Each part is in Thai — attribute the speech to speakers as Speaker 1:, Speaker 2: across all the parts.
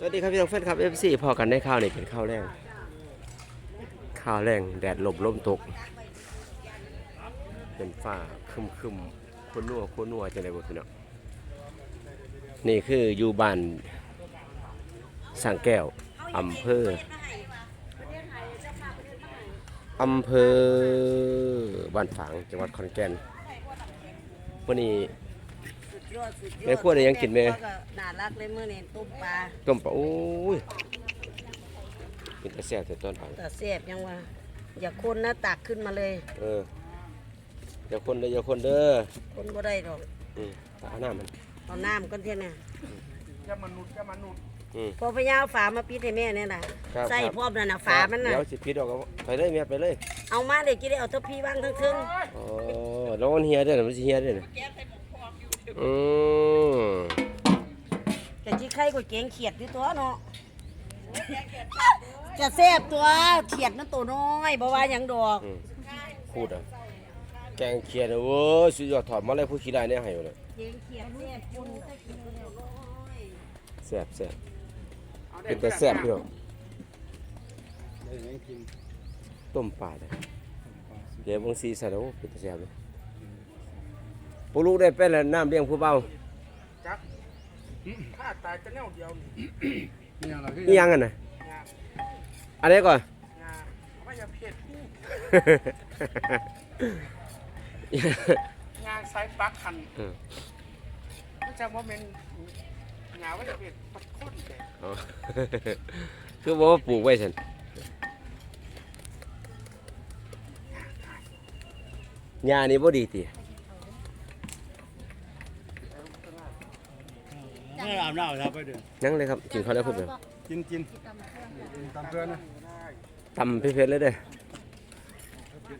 Speaker 1: สวัสดีครับพี่น้องแฟนคลับ FC พอกันได้ข้าวนี่เป็นข้าวแรงข้าวแรงแดดลมลมตก เป็นฝ้าคึมคึมคนนัวคนนัวจะได้บ่พี่น้องนี่คืออยู่บ้านสังแก้วอำเภออำเภอบ้านฝางจังหวัดขอนแก่นวันนี้
Speaker 2: ยอดสุดยอด
Speaker 1: แม่ครัวได้ยังกินแม่
Speaker 2: ครัวก็น่ารักเลยมื้อนี้ต้มปลา
Speaker 1: ต้มปลาโอ้ยเป็นตะแซ่บแต่ต้นไป
Speaker 2: แต่แซ่บยังว่าอย่าคนนะตักขึ้นมาเลย
Speaker 1: เอออย่าคนเด้ออย่าคนเด้อ
Speaker 2: คนบ่ได้ดอก
Speaker 1: อืมตาหน้ามัน
Speaker 2: เอาน้ำก่อนเท่าน่ะ
Speaker 3: จะมนุษย์จะมนุษย์
Speaker 1: อืม
Speaker 2: พอพญาเอาฝามาปิดให้แม่เนี่ยน่ะ
Speaker 1: ครับ
Speaker 2: ใส่
Speaker 1: ครับ
Speaker 2: พร้อมนั่นน่ะฝามันน่ะ
Speaker 1: เดี๋ยวสิพิษออกเอาไปเลยเมียไปเลย
Speaker 2: เอามาเลยกินได้เอาทัพพีวางทั้งทึง
Speaker 1: โอ้แล้วมันเฮียเด้อน่ะมันสิเฮียเด้อน่ะ อืม
Speaker 2: แต่ที่ไข่ก็เก่งเขียดอยู่ตัวเนาะจะแซ่บตัวเขียดนั่นตัวน้อยบ่ว่าหยังดอก
Speaker 1: อืมพูดอะแกงเขียดน่ะโอ้ยสุดยอดถอดมาเลยผู้ขี้ได้เนี่ยให้อยู่เลย
Speaker 2: เก่งเขียดแซ่บคนใส่กินแล้วร้อย
Speaker 1: แซ่บแซ่บเป็นแต่แซ่บพี่น้องต้มปลาเลยเดี๋ยวบางสีใส่แล้วเป็นแต่แซ่บเลย ปูลูกได้เป็นแล้วน้ำเลี้ยงผู้เบา
Speaker 3: จักถ้าตายจะแนวเดียวนี่
Speaker 1: อีหยังกันน่ะ
Speaker 3: งา
Speaker 1: อันนี้ก่อน
Speaker 3: งาไม่อย่าเผ็ดงานไซส์ปักคัน
Speaker 1: เออ
Speaker 3: ไม่จำว่าเป็นงาว่าอย่าเผ็ดปัดข้นแต่
Speaker 1: อ๋อคือบอกว่าปลูกไว้ฉันหญ้านี่บ่ดีติ
Speaker 4: ไม่อาบน้ำครับไปเดือ
Speaker 1: ยังเลยครับกินข้าวแล้วเพิ่นเด้อ
Speaker 4: กินกินตามเพื่อนนะ
Speaker 1: ตำเผ็ดๆเลยเด้อ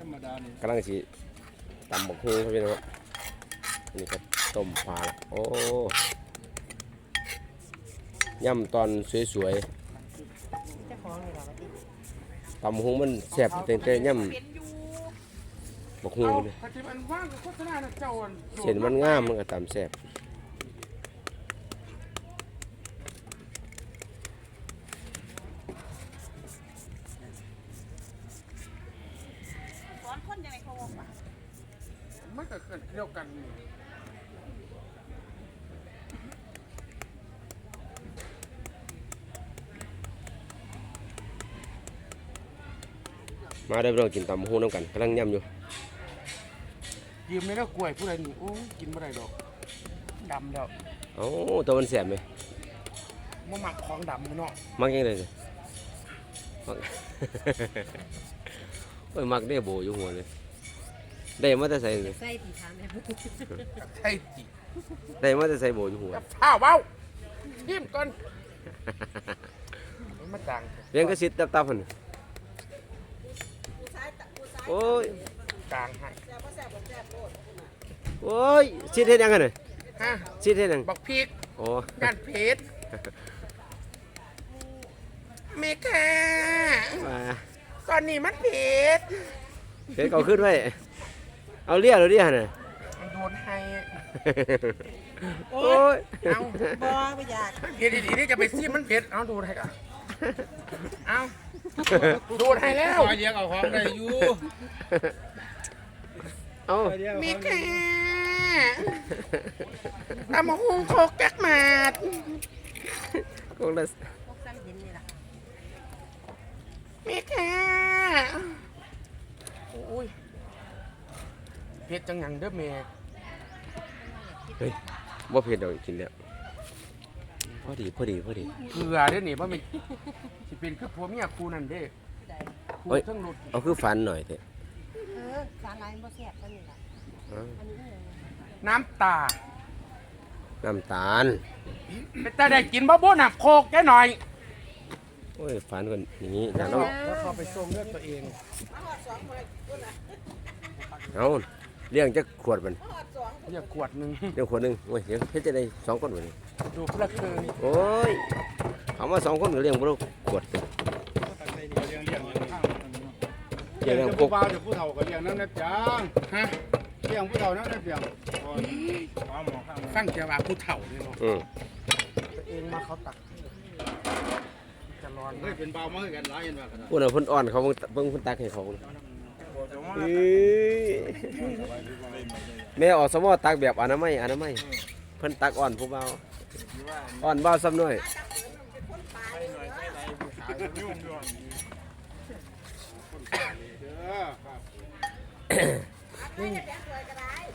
Speaker 4: ธรรมดานี่
Speaker 1: กำลังสิตำบักฮู้ครับพี่น้องครับอันนี่ก็ต้มปลาละโอ้ย่ำตอนสวยๆตำบักฮู้มันแซ่บแต่แต่ย่ำบักฮู้
Speaker 3: เอา
Speaker 1: มันเนี่ย
Speaker 3: ถ้าที่มันว่างก็โฆษณา อัน
Speaker 1: เส้นมันงามมันก็ตำแซ่บ
Speaker 3: มันก็เกิดเดียวกันนี่
Speaker 1: มาได้อพี่น้องกินตำบักฮู้น้ำกันกำลังย่ำอยู่
Speaker 3: ยืมไม่ได้กล้วยผู้ใดนี่โอ้ยกินไม่ได้ดอกดำแล้ว
Speaker 1: เอ้าตัวมันแซ่บไหม
Speaker 3: มันหมักของดำเนาะ
Speaker 1: มักยังไงสิมัก โอ้ยมักได้โบอยู่หัวเลยได้มาแต่ใส่เลย
Speaker 2: ใส่ที่ทานได้บ่
Speaker 3: ใช่จิ
Speaker 1: ได้มาแต่ใส่โบอยู่หัว
Speaker 3: กับข้าวเว้ายิ้มก่อนมันมาจาง
Speaker 1: เลี้ยงก็สิตับตับๆหั่นน่ะโอ้ย
Speaker 3: จางให้
Speaker 1: โอ้ยสิเฮ็ดหยังกันน่ะ
Speaker 3: ฮะ
Speaker 1: สิเฮ็ดหยัง
Speaker 3: บักพริก
Speaker 1: โอ้
Speaker 3: งานเพชรเมค่า
Speaker 1: ว่า
Speaker 3: ก่อนนี้มันเพชร
Speaker 1: เฮ็ดเก่าขึ้นไว้เอาเลี้ยเอาเลี้ยหั่นน่ะ
Speaker 3: มันโดนให้
Speaker 1: โอ้ย
Speaker 3: เอา
Speaker 2: บ่บ่อยาก
Speaker 3: เผ็ดดีๆนี่จะไปซีมันเผ็ดเอาดูดให้กันเอาดูดให้แล้ว
Speaker 4: คอยเลี้ยงเอาของได้อยู่
Speaker 1: เอา
Speaker 3: เมค่าตำมะฮุงโคกจักหมาด
Speaker 1: คงละ
Speaker 2: พวกซ้ำเห็นนี่ล่ะ
Speaker 3: เมค่าโอ้ยเผ็ดจังหยังเด้อเม
Speaker 1: เฮ้ยบ่เผ็ดดอกกินแล้วพอดีพอดีพอดี
Speaker 3: เกลือเด้อนี่บ่แม่นสิเป็นคือผัวเมียคู่นั่นเด้คู่
Speaker 1: เฮ้ย
Speaker 3: ทั้งรถ
Speaker 1: เอาคือฟันหน่อยเถอะ
Speaker 2: เออสาลายบ่แซ่บปานนี้ล่ะ
Speaker 1: เอา
Speaker 2: อันนี้เออ
Speaker 3: น้ำตา
Speaker 1: น้ำตาล
Speaker 3: เป็นแต่ได้กินบ่บ่น้ำโคกแค่หน่อย
Speaker 1: โอ้ยฟันกันอย่างนี้อย่างนั้น
Speaker 3: แล้วเขาไปส่งเลือดตัวเอง
Speaker 1: เอา เลี้ยงจะขวดมัน
Speaker 3: อย่าขวดหนึง
Speaker 1: เดี๋ยวขวดหนึ่งโอ้ยเดี๋ยวเพชรจะได้สองคนวันนี้
Speaker 3: ดูพระเคย
Speaker 1: โอ้ยเขามาสองคนก็เลี้ยงบุรุษขวดเดียว
Speaker 4: เลี้ยงเลี้ยงเลี้ยงข้าง
Speaker 1: เลี้ยง
Speaker 4: เลี้ยง
Speaker 1: พว
Speaker 4: ผู้
Speaker 1: ก
Speaker 4: บ่าวเดี๋ยวผู้เฒ่าก็เลี้ยงนั่นนะจัง
Speaker 3: ฮะ
Speaker 4: เลี้ยงผู้เฒ่านั่นนะเพียงเอาหมอข้าง
Speaker 3: ฟังเจ้าว่าผู้เฒ่าเลยเนาะ
Speaker 1: อืม
Speaker 3: ตัวเองมาเขาตักอน
Speaker 4: เฮ้ยเป็นเบามาให้กันหลายเห็นว่ากัน
Speaker 1: พูดน่ะเพิ่นอ่อนเขาเบิ่งเบิ่งเพิ่นตักให้เขาเอ้ย แม่อสมอตักแบบอนามัยอนามัยเพิ่นตักอ่อนผู้เบาอ่อนเบาซ้ำน้อย
Speaker 4: เด้อครับ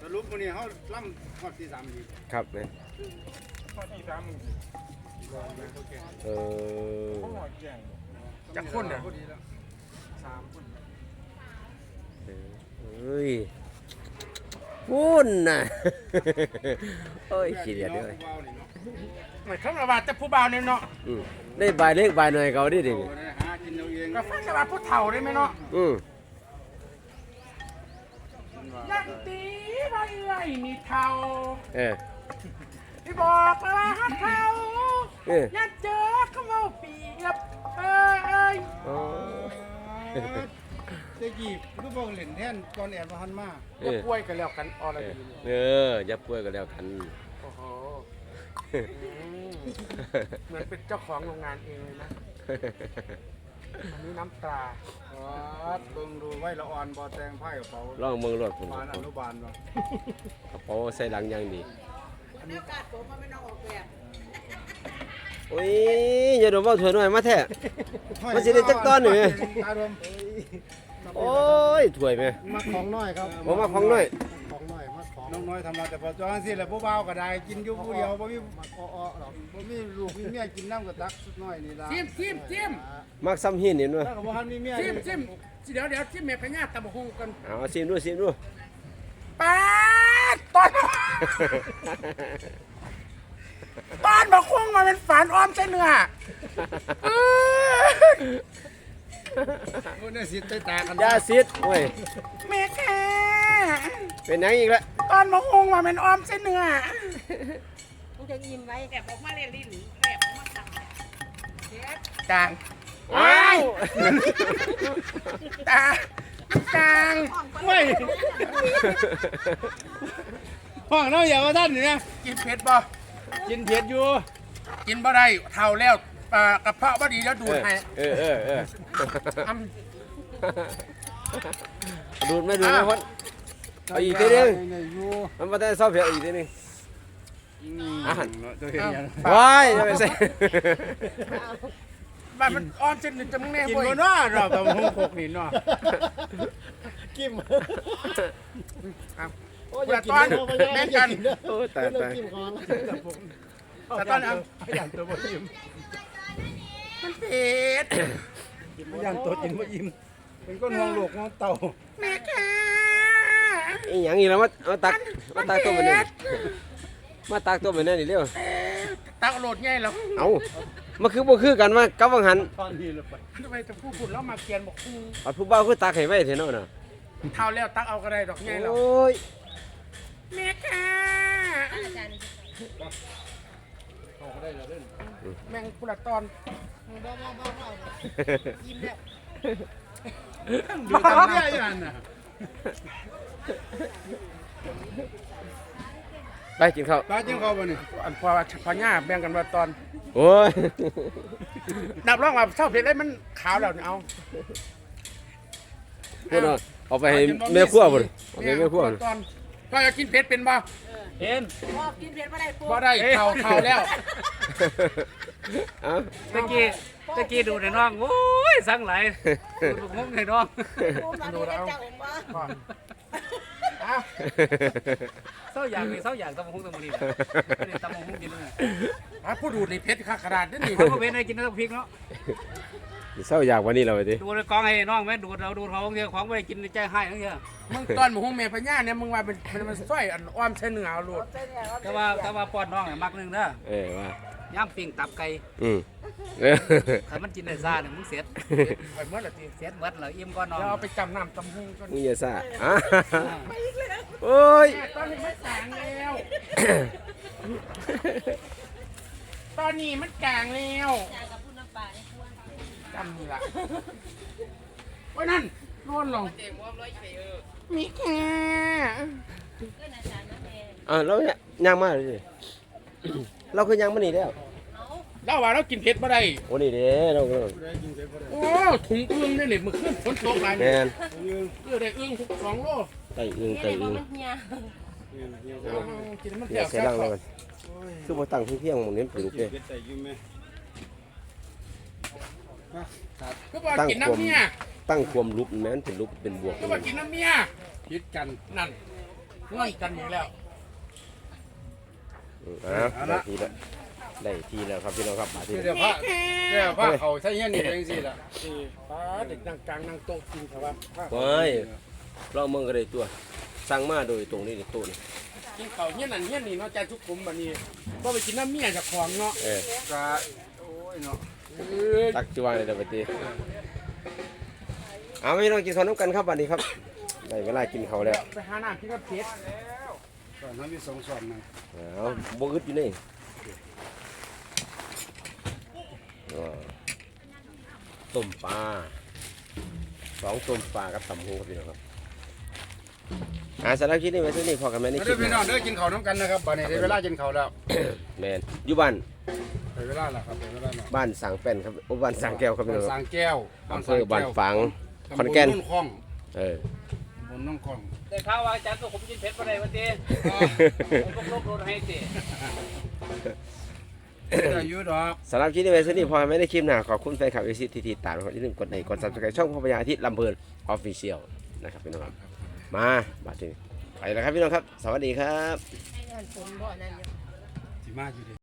Speaker 4: สรุปมื้อนี้เฮาล่ำฮอดที่3ดี
Speaker 1: ครับแม่
Speaker 3: ข้อที่สามมึง
Speaker 1: เออ
Speaker 3: จักคนเนี่ย
Speaker 4: พอดีแล้ว
Speaker 3: สามคน
Speaker 1: เอ้ย พูนน่ะ โอ้ยขี้เดียดเลย
Speaker 4: เบานี่เนาะ
Speaker 3: ไม่คำละบาดแต่ผู้บ่าวเนี่ยเนาะ
Speaker 1: อืมได้ใบเล็กใบหน่อยเขาดิดิ
Speaker 4: โอ้ได้หากินเอาเอง
Speaker 3: ก็ฟังละบาดผู้เฒ่าได้ไหมเนาะ
Speaker 1: อืม
Speaker 3: ยักตีว่าเอ้ยมีเฒ่า
Speaker 1: เออ
Speaker 3: ที่บอกเลยว่าฮักเฒ่า
Speaker 1: เออ
Speaker 3: อย่าเจอเขาเอาเปรียบเอ้ยเอ้ย
Speaker 1: อ๋อ
Speaker 4: ตะกี้คือบ่เล่นแทนก่อนแอดบ่ทันมา
Speaker 1: เอ
Speaker 3: จะ
Speaker 1: อ
Speaker 3: ป่วยกันแล้วกันอออะไร
Speaker 1: เอ
Speaker 3: กัน
Speaker 1: อ
Speaker 3: อยู่
Speaker 1: เอออย่าป่วยกันแล้วกัน
Speaker 3: โอ้โหอืมเหมือนเป็นเจ้าของโรงงานเองเลยนะอันนี้น้ำตรา
Speaker 4: ครับเบิ่งดูไว้ละอ่อนบ่แต่งไพ่กระเป๋า
Speaker 1: ลองเมืองรถผม
Speaker 4: ปานอนุบาลบ่
Speaker 1: กระเป๋าใส่หลังอยังดี
Speaker 2: อันนี้กาดผมมันไม่น้องออกแบบ
Speaker 1: โอ้ยอย่าโดนเบาถวยหน่อยมาแท้ มันสิได้จักตอนนี่
Speaker 4: ตาดม
Speaker 1: โอ้ยถวยไหม
Speaker 4: มาของน้อยครับ
Speaker 1: ผมมาของน้อย
Speaker 4: ของน้อยมาของน้องน้อยทำมาแต่พอจองสิแหละผู้บ่าวก็ได้กินอยู่ผู้เดียวบ่มีมาอ้อๆหรอกบ่มีลูกมีเมียกินน้ำก็ตักสุดน้อยนี่ล่ะ
Speaker 3: จิ้มจิ้มจิ้ม
Speaker 1: มักซ้ำหินเห็นไหม
Speaker 4: แล้วก็บ่ทันมีเมีย
Speaker 3: จิ้มจิ้มเดี๋ยวเดี๋ยวจิ้มเมพญาตะบกฮงกัน
Speaker 1: เอาซิมดูซิมดู
Speaker 3: ป้าดตอนตอนบกฮงมาเป็นฝานอ้อมใส่เนื้อเอ้ย
Speaker 4: โอ้เนี่ยสิใต้ตากัน
Speaker 1: ยาซิดโอ้ย
Speaker 3: แม่แค่
Speaker 1: เป็นหยังอีกแล้ว
Speaker 3: ตอนบกฮงมาเป็นอ้อมใส่เนื้อ
Speaker 2: มันจะยิ้มไว้แบบออกมาเรียนลิ้นแบบออกมาตัก
Speaker 3: จาง
Speaker 1: ว้าว
Speaker 3: จางจาง
Speaker 4: ไม่ห้องเราอย่าว่าท่านนี่นะ
Speaker 3: กินเผ็ดบ่
Speaker 4: กินเผ็ดอยู่
Speaker 3: กินบ่ได้เท่าแล้ว อ่ากระเพาะบ่ดีแล้วดูดให้
Speaker 1: เออเออเออ
Speaker 3: อำ
Speaker 1: ดูดไหม่ดูดไหมคนเอาอีกทีหนึง
Speaker 4: นี่อยู่
Speaker 1: มันมาได้ซอสเผ็ดอีกทีหนึงอาหาร
Speaker 4: ตัวเฮ็ดหยัง
Speaker 1: ว้ายจะไปใส่
Speaker 3: บ้านมันอ้อมเส้นหนึ่งจะมึงแน่
Speaker 4: กิน
Speaker 3: บ่
Speaker 4: บ่
Speaker 3: อย
Speaker 4: เนาะเราตำหงโคกนี่เนาะ
Speaker 1: กิม
Speaker 3: แต่ตอนแม่งกัน
Speaker 1: โอ้ตายตาย
Speaker 3: แต่ตอนเอา
Speaker 4: อย่างตัวบ่อิ่ม
Speaker 3: มันเผ็ด
Speaker 4: อย่างตัวกินบ่อิ่มเป็นคนห่วงลูกห่วงเต่า
Speaker 3: แม่แค่
Speaker 1: อีหยังอีกแล้วมามาตักมาตักตัวมันนี่มาตักตัวมันนี่นี่เร็ว
Speaker 3: ตักโหลดง่ายแล้ว
Speaker 1: เอามาคือบ่คือกันว่ากับวังหัน
Speaker 4: ตอนนี้ละไป
Speaker 3: ทำไมจะพูดพูดแล้วมาเกียนบอกกู
Speaker 1: เอาผู้บ่าวคือตักให้ไว้เถอะเนาะน่ะ
Speaker 3: เท่าแล้วตักเอาก็ได้ดอกง่ายแล้ว
Speaker 1: โอ้ย
Speaker 3: แม่แค่ แม่งกุละตอน
Speaker 2: ยิ้มแล้ว
Speaker 4: อยู่ตามเนี่ยอย่างนั้นน่ะ
Speaker 1: ไปกินข้าว
Speaker 4: ปลาจิงเขาบ่นี่
Speaker 3: อันพอพอหญ้าแบ่งกันมาตอน
Speaker 1: โอ้ย
Speaker 3: นับรองว่าเศร้าเผ็ดได้มันขาวแล้วนี่เอา
Speaker 1: พูดเอาเอาไปให้แม่ครัวบ่ดิเอาไปให้แม่ครัวบ่ดิ
Speaker 3: ตอนก็จะกินเผ็ดเป็นบ่
Speaker 2: พอกินเผ็ดมาได้ปุ๊บ
Speaker 3: บ่ได้เท่าเท่าแล้ว
Speaker 1: เอ้า
Speaker 5: ตะกี้ตะกี้ดูในน้องโอ้ยสั่งหลายดูลูกมุกในน้อง
Speaker 2: ปุ๊บมาดูแล้วจังผมว่า
Speaker 3: ก่อนเอา
Speaker 5: เศร้าอย่างนี่เศร้าอย่างตำบักหุ่งตำบักนี่ไม่ได้ตำบักหุ่งกินเลย
Speaker 3: เอาผู้ดูดนี่เผ็ดข้าขนาดนี้นี่
Speaker 5: เขาก็เป็นให้กินน้ำพริกเนาะ
Speaker 1: เศร้าอยากวันนี้เราไปดิ
Speaker 5: ดูในกองให้น้องแม่ดูดเราดูดเขาเดียวของไม่ได้กินในใจให้ทั้งเดียว
Speaker 3: มึงตอนหมูหงแม่พญาเนี่ยมึงว่าเป็นเป็นมันสร้อยอันอ้อมใช้เนื้อเอาโลด
Speaker 5: แต่ว่าแต่ว่าป้อนน้องเนี่ยมักหนึงเด้อ
Speaker 1: เออว่า
Speaker 5: ย่างปิ้งตับไก่
Speaker 1: อืมเออ
Speaker 5: ถ้ามันกินได้ซ่าเนี่ยมึงเสียด
Speaker 3: ไปเมื่อไหร่ที
Speaker 5: เสียดหมดเลยอิ่มก้อนน้อง
Speaker 3: เดี๋ยวเอาไปจำน้ำจำหุงก่อน
Speaker 1: มึงอย่าซ่าอะโอ้ย
Speaker 3: แม่ตอนนี้มันกลางแล้ว ตอนนี้มันกลางแล้ว จำนี่ละโอ้ยนั่นนอนลงมีแค่
Speaker 1: อะเราเนี่ยย่างมาเลยสิ เราคือย่างมานี่แล้ว
Speaker 3: เราว่าเรากินเผ็ดบ่ได้
Speaker 1: โอ้นี่เด้น้อง
Speaker 4: ได้กินเสร็จบ่ได้
Speaker 3: โอ้ถุงอึ้งได้เลยมื้อคืนฝนตกหลาย
Speaker 1: แม
Speaker 3: เนี่ย
Speaker 1: น
Speaker 4: ยืน
Speaker 3: เออได้อึ้งทุกสองโล
Speaker 1: ไก่อึ้ง
Speaker 2: นี่
Speaker 1: ไก่
Speaker 2: เลยบ่
Speaker 1: อึ้ง
Speaker 2: มันเหี่ย
Speaker 4: ยืนยืน
Speaker 3: เอากินให้มัน
Speaker 1: เดี๋
Speaker 3: แซ่
Speaker 1: ยว
Speaker 3: บ
Speaker 1: เสีย
Speaker 3: แซ่
Speaker 1: หลัง
Speaker 3: บ
Speaker 1: เลยคือบ่ตั้งเพียงๆหมองนี้ปลูก
Speaker 4: กิ
Speaker 1: เด้
Speaker 4: นเผ็ดใส่อยู่ไหม
Speaker 3: ก็ว่ากินน้ำเมีย
Speaker 1: ตั้งความรูปแม่นเป็นรูปเป็นบวก
Speaker 3: ก็ว่ากินน้ำเมีย
Speaker 4: คิดกัน
Speaker 3: นั่นงอนกันอีกแล้ว
Speaker 1: อืมอะได้ทีแล้วได้ทีแล้วครับพี่น้องครับมาที
Speaker 4: เดี๋ยวพระเดี๋ยวพระเขาใช้เงี้ยนี่เองสิล่ะ
Speaker 3: ป้าเด็กนั่งกลางนั่งโต๊ะกินครับว่า
Speaker 1: ไว้ลองเมืองก็ได้ตัวสั่งมาโดยตรงนี้นี่ตัวนี่
Speaker 3: กินข้าวเฮี้ยนั่นเฮี้ยนี่เนาะใจทุกกลุ่มบัดนี้ก็ไปกินน้ำเมียจากของเนาะ
Speaker 1: เออ กะ
Speaker 4: โอ้ยเนาะ
Speaker 3: เออ
Speaker 1: ตักจิวางเลยเดี๋ยวไปตีเอาพี่น้องกินข้าวน้ำกันครับบัดนี้ครับได้เวลากินข้าวแล้ว
Speaker 3: ไปหาน้ำกินกับเผ็ด
Speaker 4: ตอนนั้นมีสองสอนนะ
Speaker 1: เอาบ่อึดอยู่นี่ว้าวต้มปลาสองต้มปลากับตำหูครับพี่น้องครับอ่าสำหรับคลิปนี้ไว้เท่านี้พอกันไหมในค
Speaker 4: เด้
Speaker 1: ลิ
Speaker 4: อ
Speaker 1: ป
Speaker 4: พี่
Speaker 1: ห
Speaker 4: น้อ
Speaker 1: น้าง
Speaker 4: เด้อกินข้าวน้ำกันนะครับบัดนี้ได้เวลากินข้าวแล้ว
Speaker 1: แมนอยู่บ้าน
Speaker 4: ได้ เวลาแล้วครับได้เวลาแล้ว
Speaker 1: บ้านสางแป้นครับโอ้บ้านสางแก้วครับพี่น้อง
Speaker 4: สางแก้ว
Speaker 1: อำเภอบ้านฝางขอนแก่น
Speaker 4: ตำบลนุ่นคลอง
Speaker 1: เออ
Speaker 4: ตำบลนุ่นคลอง
Speaker 5: ได้ข่าวว่าอาจารย์ตัวผมกินเผ็ดบ่ได้วันตีผมลบโดนให้ตี
Speaker 4: อายุดอก
Speaker 1: สำหรับคลิปนี้ไว้เท่านี้พอกันไหมในคลิปหน้าขอบคุณแฟนคลับเอซิที่ติดตามนะครับอย่าลืมกดไลค์กดซับสไครต์ช่องพ่อพญาอาทิตย์ลำเพลินออฟฟิเชียลนะครับพี่น้องครับมาบัดนี้ไปแล้วครับพี่น้องครับ สวัสดีครับ
Speaker 2: ไอ้นั่นฝนบ่นั่นอยู่
Speaker 4: สิมาอยู่เด้